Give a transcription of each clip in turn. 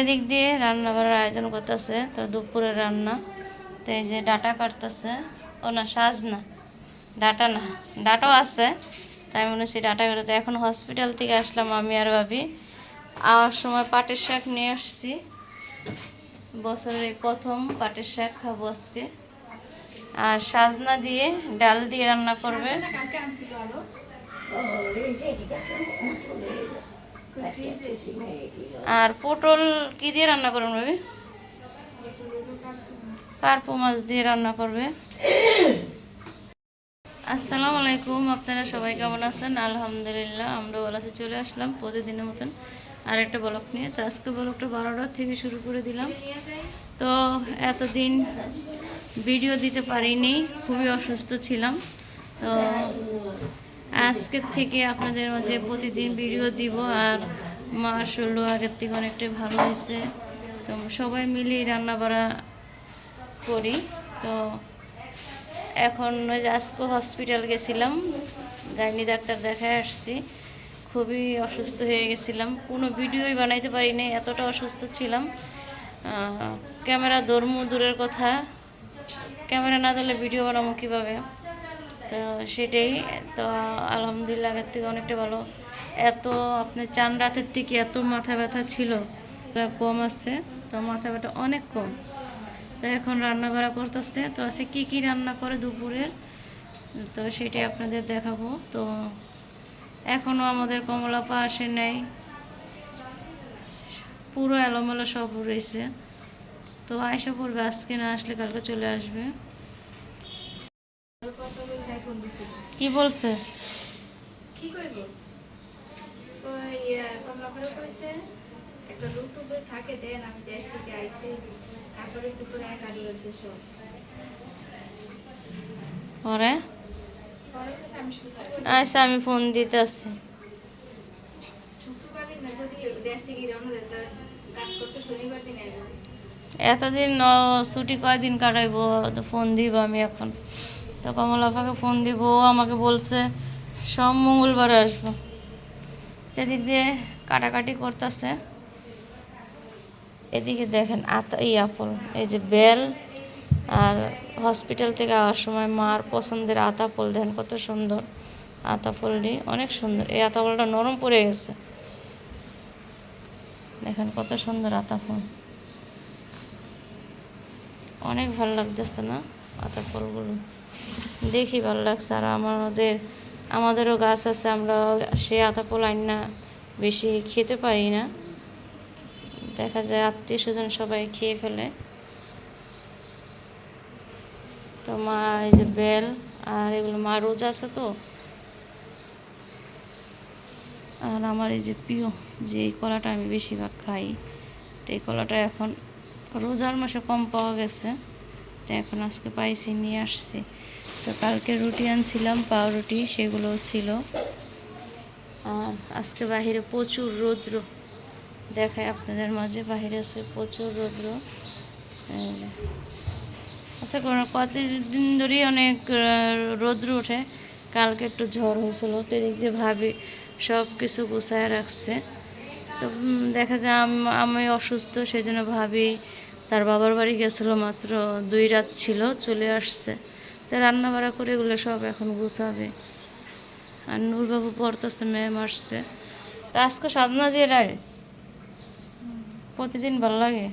এদিক দিয়ে রান্না বান্নার আয়োজন করতেছে, তো দুপুরে রান্না। তো এই যে ডাটা কাটতেছে, ও না সাজ না ডাটা না, ডাটাও আছে। তাই মনে হচ্ছে ডাটা কাটতে এখন হসপিটাল থেকে আসলাম আমি আর ভাবি। আওয়ার সময় পাটের শাক নিয়ে আসছি। বছরের প্রথম পাটের শাক খাব আজকে। আর সাজনা দিয়ে ডাল দিয়ে রান্না করবে। আর পটল কি দিয়ে রান্না করবেন ভাবি? কার্পু মাছ দিয়ে রান্না করবে। আসসালামু আলাইকুম, আপনারা সবাই কেমন আছেন? আলহামদুলিল্লাহ আমরা ভালো চলে আসলাম প্রতিদিনের মতন আর একটা ব্লক নিয়ে। তো আজকে ব্লকটা বারোটার থেকে শুরু করে দিলাম। তো এতদিন ভিডিও দিতে পারিনি, খুবই অসুস্থ ছিলাম। তো আজকের থেকে আপনাদের মাঝে প্রতিদিন ভিডিও দিব আর শরীরও আগের থেকে অনেকটাই ভালো হয়েছে। তো সবাই মিলেই রান্না বাড়া করি। তো এখন ওই যে আজকে হসপিটাল গেছিলাম, গাইনি ডাক্তার দেখায় আসছি। খুবই অসুস্থ হয়ে গেছিলাম। কোনো ভিডিওই বানাইতে পারি নাই, এতটা অসুস্থ ছিলাম। ক্যামেরা দৌড়মু দূরের কথা। ক্যামেরা না দিলে ভিডিও বানাবো কীভাবে? তো সেটাই, তো আলহামদুলিল্লাহ আগের থেকে অনেকটা ভালো। এত আপনার চান রাতের থেকে এত মাথা ব্যথা ছিল কম আছে, তো মাথা ব্যথা অনেক কম। তো এখন রান্না বাড়া করতেছে, তো আছে কি কি রান্না করে দুপুরের, তো সেটাই আপনাদের দেখাবো। তো এখনও আমাদের কমলা পা আসে নাই, পুরো এলোমেলো সব রয়েছে। তো আয়সা পড়বে, আজকে না আসলে কালকে চলে আসবে। কি বলছে? কি করব ওই কমলা করে কইছে একটা ইউটিউবে থাকে দেন আমি দেশ থেকে আইছি। তারপরে সে একা দিয়েছে সব। পরে? পরে কইছে আমি শুক্রবার আচ্ছা আমি ফোন দিতেছি। শুক্রবার দিন না যদি দেশ থেকে রওনা দেয় তো কাজ করতে শনিবার দিন এতদিন ছুটি কয়দিন কাটাইবো? তো ফোন দিব আমি এখন। তো কমলাফাকে ফোন দিব আমাকে বলছে, সব মঙ্গলবারে আসব। সেদিক দিয়ে কাটাকাটি করতেছে। এদিকে দেখেন আতা এই আপল এই যে বেল আর হসপিটাল থেকে আসার সময় মার পছন্দের আতা ফল দেখেন কত সুন্দর আতা ফলটি অনেক সুন্দর। এই আতা ফলটা নরম পড়ে গেছে। দেখেন কত সুন্দর আতা ফল অনেক ভালো লাগতেছে না আতা ফলগুলো দেখি ভালো লাগছে। আর আমাদের, আমাদেরও গাছ আছে, আমরা সে আতা ফল না বেশি খেতে পারি না। দেখা যায় আত্মীয় স্বজন সবাই খেয়ে ফেলে। তো মা, এই যে বেল আর এগুলো, মা রোজ আছে তো? আর আমার এই যে প্রিয় যে এই কলাটা আমি বেশিরভাগ খাই, তো এই কলাটা এখন রোজার মাসে কম পাওয়া গেছে। তো এখন আজকে পাইছি, নিয়ে আসছি। তো কালকে রুটি আনছিলাম, পাউরুটি, সেগুলোও ছিল। আজকে বাহিরে প্রচুর রৌদ্র। দেখায় আপনাদের মাঝে, বাহিরে আছে প্রচুর রৌদ্র। আচ্ছা কতদিন ধরেই অনেক রৌদ্র ওঠে। কালকে একটু ঝড় হয়েছিল, তো এদিক দিয়ে ভাবি সব কিছু গুছায় রাখছে। তো দেখা যায় আমি অসুস্থ সেই জন্য ভাবি তার বাবার বাড়ি গেছিল মাত্র দুই রাত ছিল, চলে আসছে। তো রান্না বাড়া করে এগুলো সব এখন গুছাবে। আর নূরবাবু পড়তেছে ম্যাম আসছে তা আজকে সাজনা দিয়ে ডাল প্রতিদিন ভালো লাগে?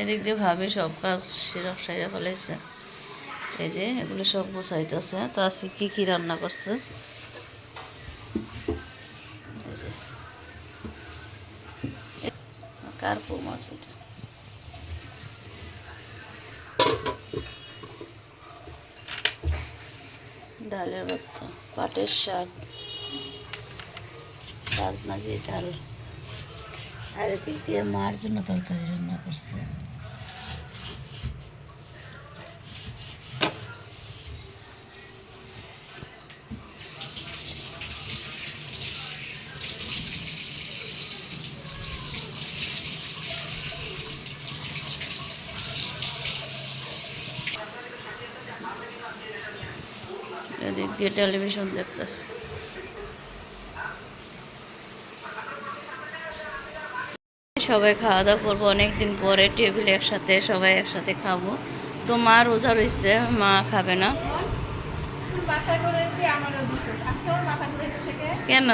এদিক দিয়ে ভাবি সব কাজ সেরা সেরা ফেলেছে এই যে এগুলো সব গুছাইতেছে। তো আজকে কী কী রান্না করছে? কার্পু মাছ এটা। ডালের ভর্তা, পাটের শাক রাজনা দিয়ে ডাল। আর এদিক দিয়ে মার জন্য তরকারি রান্না করছে। কি টেলিভিশন দেখতেছে। সবাই খাওয়া দাওয়া করব, অনেকদিন পরে টেবিলে একসাথে, সবাই একসাথে খাব। তো মা রোজা রয়েছে মা খাবে না। কেন?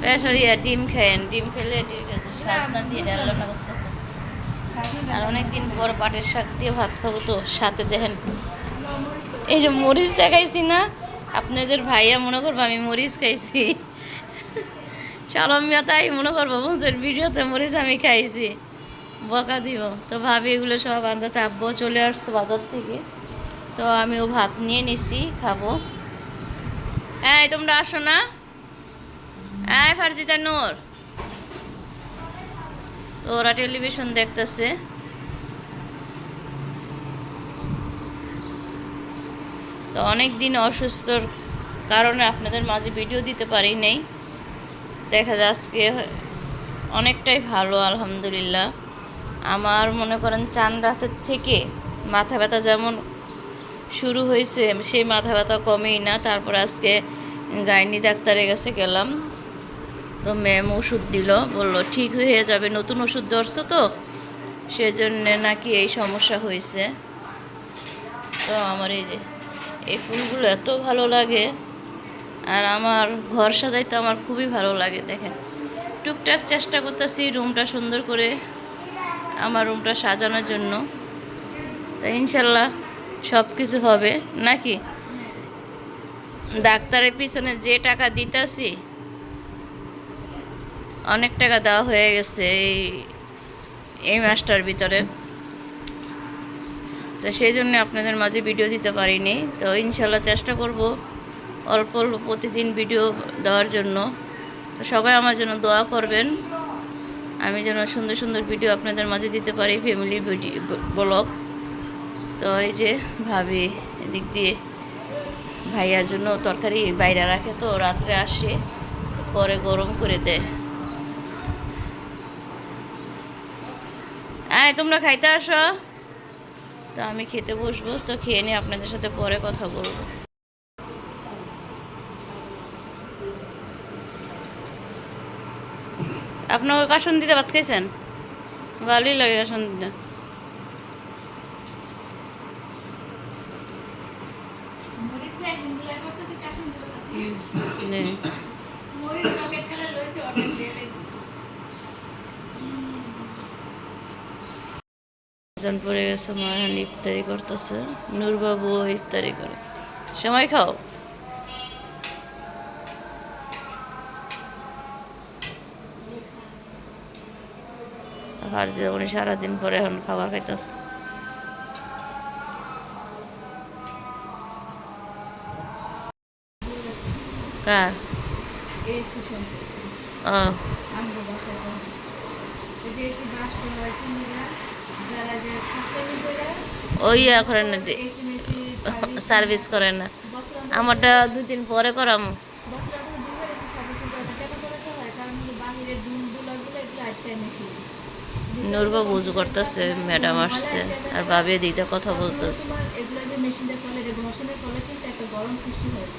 প্রেশার ডিম খায়েন ডিম খেলে রান্না করতেছে আর অনেকদিন পর পাটের শাক দিয়ে ভাত খাব তো, সাথে দেখেন। এই যে মরিচ দেখাইছি না, আপনাদের ভাইয়া মনে করব আমি মরিচ খাইছি। সালমিয়া তাই মনে করব বন্ধুর ভিডিওতে মরিচ আমি খাইছি। বকা দিব। তো ভাবি এগুলো সব আন্দাজ আব্বু চলে আসছে বাজার থেকে। তো আমিও ভাত নিয়ে নিছি, খাব। এই, তোমরা আসো না। হ্যাঁ ফারজিতা নূর। তো ওরা টেলিভিশন দেখতেছে। তো অনেক দিন অসুস্থর কারণে আপনাদের মাঝে ভিডিও দিতে পারি নাই। দেখা যায় আজকে অনেকটাই ভালো, আলহামদুলিল্লাহ। আমার মনে করেন চান রাতের থেকে মাথা ব্যথা যেমন শুরু হয়েছে, সেই মাথা ব্যথা কমেই না। তারপর আজকে গাইনি ডাক্তারের কাছে গেলাম। তো ম্যাম ওষুধ দিল, বলল, ঠিক হয়ে যাবে, নতুন ওষুধ ধরছো তো? সেজন্য নাকি এই সমস্যা হয়েছে। তো আমার এই যে, এই ফুলগুলো এত ভালো লাগে। আর আমার ঘর সাজাইতে আমার খুবই ভালো লাগে, দেখেন। টুকটাক চেষ্টা করতেছি রুমটা সুন্দর করে, আমার রুমটা সাজানোর জন্য। তো ইনশাল্লাহ সব কিছু হবে, নাকি? ডাক্তারের পিছনে যে টাকা দিতেছি অনেক টাকা দেওয়া হয়ে গেছে এই এই মাসটার ভিতরে। তো সেই জন্য আপনাদের মাঝে ভিডিও দিতে পারিনি। তো ইনশাল্লাহ চেষ্টা করব অল্প অল্প প্রতিদিন ভিডিও দেওয়ার জন্য। তো সবাই আমার জন্য দোয়া করবেন। আমি যেন সুন্দর সুন্দর ভিডিও আপনাদের মাঝে দিতে পারি ফ্যামিলি ভিডিও ব্লগ তো এই যে ভাবি এদিক দিয়ে ভাইয়ার জন্য তরকারি বাইরে রাখে তো, রাত্রে আসে পরে গরম করে দেয়। আয় তোমরা খাইতে আসো। তো আমি খেতে বসবো তো খেয়ে নিয়ে আপনাদের সাথে পরে কথা বলব। আপনার কাসন দিতে ভাত খাইছেন? ভালোই লাগে কাসন দিতে খাই গুলা করছে তুই কাটুন দিতে পারছিস নে। মরিচ পকেট খেলে লইছে অর্ডার দিয়ে লাইছে আজান পড়ে গেছে মা এখন ইফতারি করতেছে। নূরবাবু ইফতারি করে। সময় খাও। আর যে উনি সারাদিন পরে এখন খাবার খাইতেছে। কার? এই সেশন ও। আমরা বাসায় যে এসে বাস করা হয় করে ওই করেন না সার্ভিস করে না। আমারটা দুই দিন পরে করাম। বছর আগে দুইবার এসি সার্ভিসিং করে না কেন করাতে কারণ হলো বাহিরের ডুম দুলাগুলো এগুলো আটকায় মেশিন নূরবাবু উজু করতেছে ম্যাডাম আসছে আর ভাবি দিতে কথা বলতেছে। একটা গরম সৃষ্টি হয়।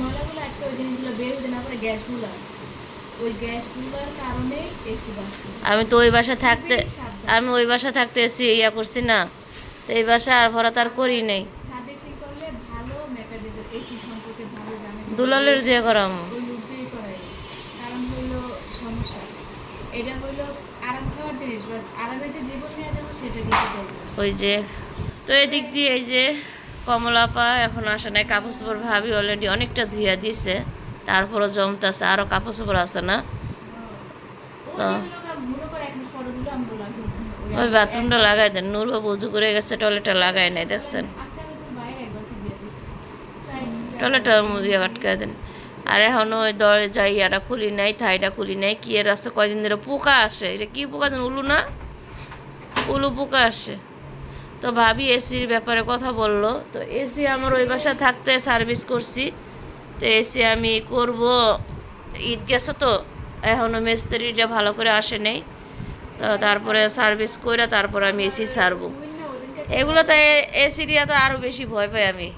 ময়লাগুলো আটকে ওই জিনিসগুলো বের হতে না পারে গ্যাসগুলো ওই গ্যাসগুলোর কারণে এসি আমি তো ওই বাসা থাকতে আমি ওই বাসা থাকতে এসে ইয়া করছি না। তো এই বাসা আর ভরা তার করি নেই। দুলালের দিয়ে করাম। ওই যে তো এদিক দিয়ে এই যে কমলাপা এখন আসে নাই কাপড় চোপড় ভাবি অলরেডি অনেকটা ধুইয়া দিছে। তারপরও জমতেছে আরও কাপড় চোপড় আছে না? তো ওই বাথরুমটা লাগাই দেন। নূরবাবু উজু করে গেছে, টয়লেটটা লাগাই নাই, দেখছেন? দিয়ে টয়লেটটা ইয়ে আটকায় দেন। আর এখন ওই দরজা ইয়াটা খুলি নাই, থাইটা খুলি নাই, কি এর আসতে কয়দিন ধরে পোকা আসে। এটা কি পোকা উলু না? উলু পোকা আসে। তো ভাবি এসির ব্যাপারে কথা বলল। তো এসি আমার ওই বাসা থাকতে সার্ভিস করছি। তো এসি আমি করব। ঈদ গেছে তো এখনও মিস্ত্রিটা ভালো করে আসে নেই। তো তারপরে সার্ভিস করে তারপরে আমি এসি তুমি এগুলো তো এসি দিয়া তো আরও বেশি ভয় পাই আমি।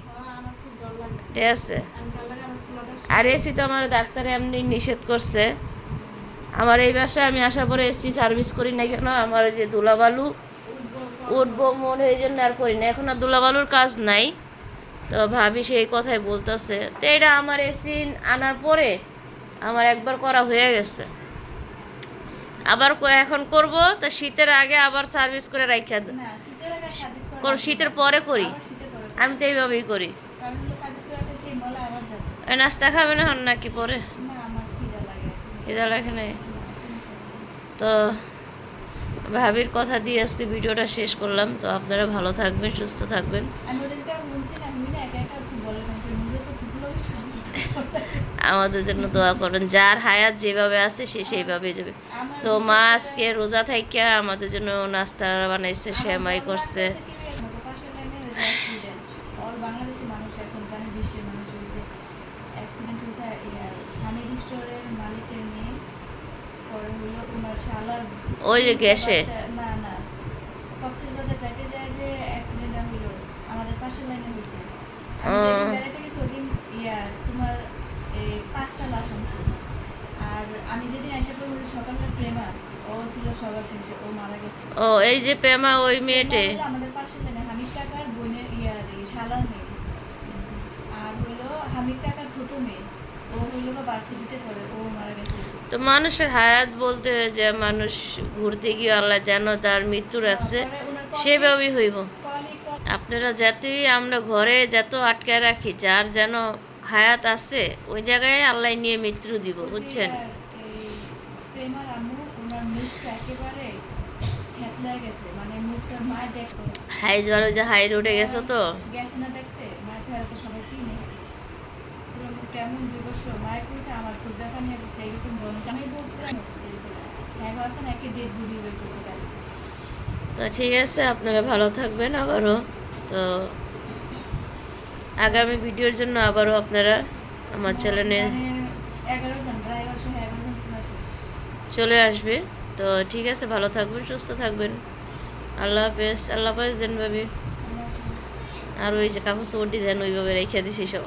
ঠিক আছে? আর এসি তো আমার ডাক্তারে এমনি নিষেধ করছে। আমার এই বাসায় আমি আসার পরে এসি সার্ভিস করি না কেন? আমার যে দুলাবালু উঠবো মনে এই জন্য আর করি না এখন আর দুলাবালুর কাজ নাই। তো ভাবি সেই কথাই বলতেছে। তো এটা আমার এসি আনার পরে আমার একবার করা হয়ে গেছে। আবার এখন করব তো শীতের আগে আবার সার্ভিস করে রাখিয়া শীতের পরে করি। আমি তো এইভাবেই করি। নাস্তা খাবে না হন নাকি পরে? লাগে। এখানে তো ভাবির কথা দিয়ে আজকে ভিডিওটা শেষ করলাম। তো আপনারা ভালো থাকবেন সুস্থ থাকবেন আমি ওদেরকে বলছি না আমি না একা একা খুব বলে না নিজে তো খুব লোক আমাদের জন্য দোয়া করুন। যার হায়াত যেভাবে আছে সে সেইভাবে যাবে। তো মা আজকে রোজা থাইকা আমাদের জন্য নাস্তা বানাইছে শ্যামাই করছে। ওই যে গ্যাসে। না না কক্সবাজার যাইতে যায় যে অ্যাক্সিডেন্টটা হলো আমাদের পাশের লাইনে আমি। যেদিন গেছি ওদিন ইয়া তোমার পাঁচটা লাশ আনছে। আর আমি যেদিন আইসা পড়ব সকালবেলা প্রেমা ও ছিল সবার শেষে ও মারা গেছে। ও এই যে প্রেমা ওই মেয়েটে? আমাদের লাইনে হামিদ কাকার বোনের ইয়ার শালার মেয়ে। আর হামিদ কাকার ছোট মেয়ে ও ভার্সিটিতে পড়ে ও মারা গেছে। তো মানুষের হায়াত বলতে যে মানুষ ঘুরতে গিয়ে আল্লাহ যেন তার মৃত্যু রাখছে ওনার কলি- সেভাবেই হইব। আপনারা যতই আমরা ঘরে যত আটকায় রাখি যার যেন হায়াত আছে ওই জায়গায় আল্লাহ নিয়ে মৃত্যু দিব বুঝছেন? মানে হাইজবার ওই যে হাই রোডে গেছো তো? হ্যাঁ তো ঠিক আছে আপনারা ভালো থাকবেন আবারও। তো আগামী ভিডিওর জন্য আবারও আপনারা আমার চ্যানেলে চলে আসবে। তো ঠিক আছে, ভালো থাকবেন, সুস্থ থাকবেন। আল্লাহ হাফেজ আল্লাহ হাফেজ দেন ভাবি। আর ওই যে কাপড় চোপড় দেন, ওইভাবে রেখে দিছি সব।